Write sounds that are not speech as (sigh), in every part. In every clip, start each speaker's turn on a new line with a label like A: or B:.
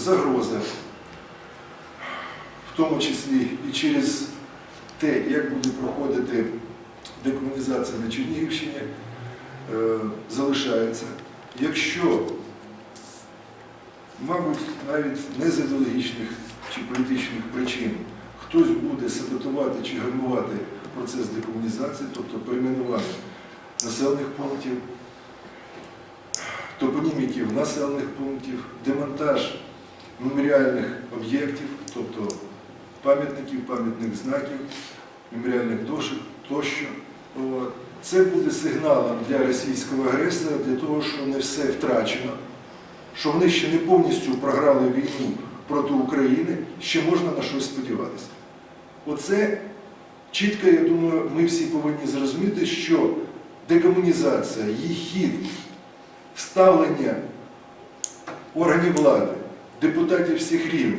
A: загроза, в тому числі і через те, як буде проходити декомунізація на Чернігівщині, е, залишається. Якщо, мабуть, навіть не з ідеологічних чи політичних причин хтось буде саботувати чи гальмувати процес декомунізації, тобто перейменування населених пунктів, топоніміків населених пунктів, демонтаж меморіальних об'єктів, тобто пам'ятників, пам'ятних знаків, меморіальних дошок тощо. Це буде сигналом для російського агресора для того, що не все втрачено, що вони ще не повністю програли війну проти України, ще можна на щось сподіватися. Оце чітко, я думаю, ми всі повинні зрозуміти, що декомунізація, її хід, ставлення органів влади, депутатів всіх рівнів,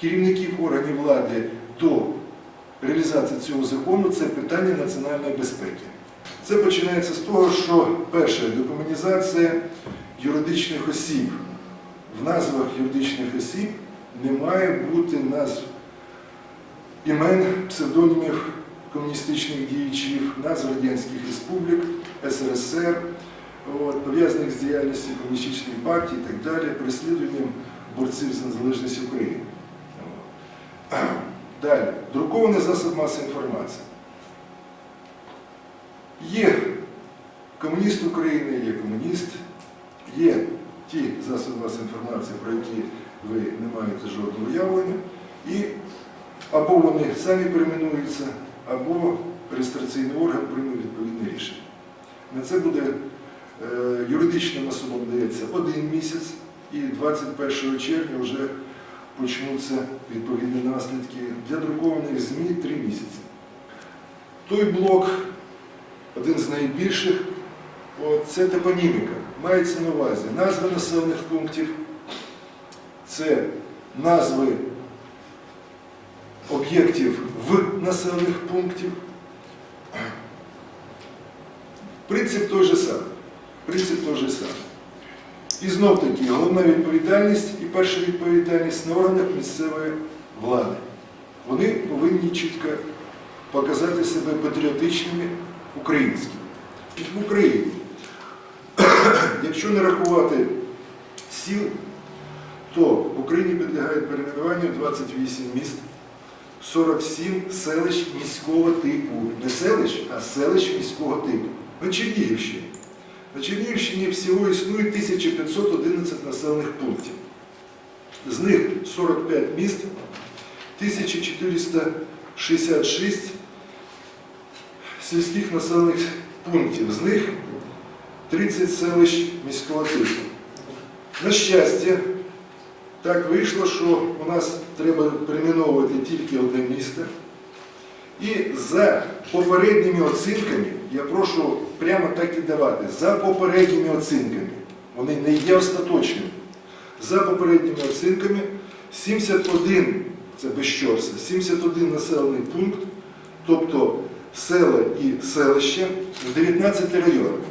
A: керівників органів влади до реалізації цього закону це питання національної безпеки. Це починається з того, що перше декомунізація юридичних осіб. В назвах юридичних осіб не має бути назв імен псевдонімів комуністичних діячів, назв радянських республік, СРСР, пов'язаних з діяльністю комуністичної партії і так далі, переслідуванням борців за незалежність України. Далі, друкований засоб масової інформації. Є комуніст України, є комуніст, є ті засоби масової інформації, про які ви не маєте жодного уявлення, і або вони самі перейменуються, або реєстраційний орган прийме відповідне рішення. На це буде е, юридичним особам дається один місяць, і 21 червня вже почнуться відповідні наслідки. Для друкованих ЗМІ три місяці. Той блок, один з найбільших, це топоніміка. Мається на увазі назви населених пунктів, це назви об'єктів в населених пунктів. Принцип той же самий. Принцип той же самий. І знов таки головна відповідальність і перша відповідальність на органах місцевої влади. Вони повинні чітко показати себе патріотичними українськими. В Україні, (coughs) якщо не рахувати сіл, то в Україні підлягає перейменуванню 28 міст, 47 селищ міського типу. Не селищ, а селищ міського типу. На Чернігівщині. На Чернігівщині всього існує 1511 населених пунктів. З них 45 міст, 1466 сільських населених пунктів. З них 30 селищ міського типу. На щастя, так вийшло, що у нас треба перейменовувати тільки одне місто. І за попередніми оцінками, я прошу прямо так і давати, за попередніми оцінками, вони не є остаточними. За попередніми оцінками 71, це без 71 населений пункт, тобто села і селища в 19 районах.